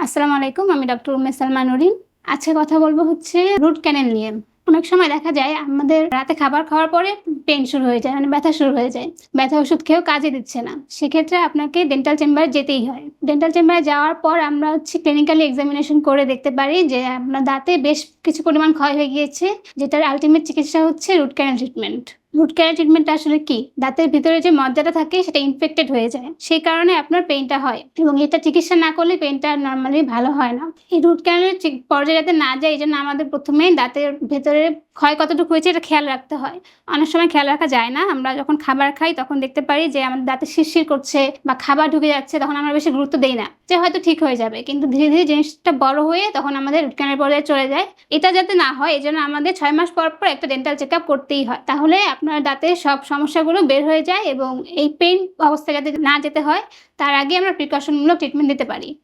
আসসালামু আলাইকুম, আমি ডক্টর উম্মে সালমা নুরিন। আজকে কথা বলব হচ্ছে রুট ক্যানেল নিয়ে। অনেক সময় দেখা যায় আমাদের রাতে খাবার খাওয়ার পরে পেন শুরু হয়ে যায় মানে ব্যথা শুরু হয়ে যায়। ব্যথা ওষুধ খেয়েও কাজে দিচ্ছে না। সেক্ষেত্রে আপনাকে ডেন্টাল চেম্বারে যেতেই হয়। ডেন্টাল চেম্বারে যাওয়ার পর আমরা হচ্ছে ক্লিনিক্যালি এক্সামিনেশন করে দেখতে পারি যে আপনার দাঁতে বেশ কিছু পরিমাণ ক্ষয় হয়ে গিয়েছে, যেটার আলটিমেট চিকিৎসা হচ্ছে root canal treatment root canal ট্রিটমেন্টটা আসলে কি? দাঁতের ভিতরে যে মজ্জাটা থাকে, সেটা ইনফেক্টেড হয়ে যায়। সেই কারণে আপনার পেইনটা হয় এবং এটা চিকিৎসা না করলে পেইনটা নর্মালি ভালো হয় না। এই রুট ক্যানেলের পর্যায়ে যাতে না যায়, এই জন্য আমাদের প্রথমে দাঁতের ভেতরে ক্ষয় কতটুকু হয়েছে, এটা খেয়াল রাখতে হয়। অনেক সময় খেয়াল রাখা যায় না। আমরা যখন খাবার খাই, তখন দেখতে পারি যে আমাদের দাঁতে শিরশির করছে বা খাবার ঢুকে যাচ্ছে, তখন আমরা বেশি গুরুত্ব দেই না। যে হয়তো ঠিক হয়ে যাবে, কিন্তু ধীরে ধীরে জিনিসটা বড় হয়ে তখন আমাদের রুট ক্যানেল পর্যায়ে চলে যায়। এটা যাতে না হয়, এই জন্য আমাদের ছয় মাস পর পর একটা ডেন্টাল চেক করতেই হয়। তাহলে আপনার দাঁতের সব সমস্যাগুলো বের হয়ে যায় এবং এই পেইন অবস্থা যাতে না যেতে হয়, তার আগে আমরা প্রিকশনমূলক ট্রিটমেন্ট দিতে পারি।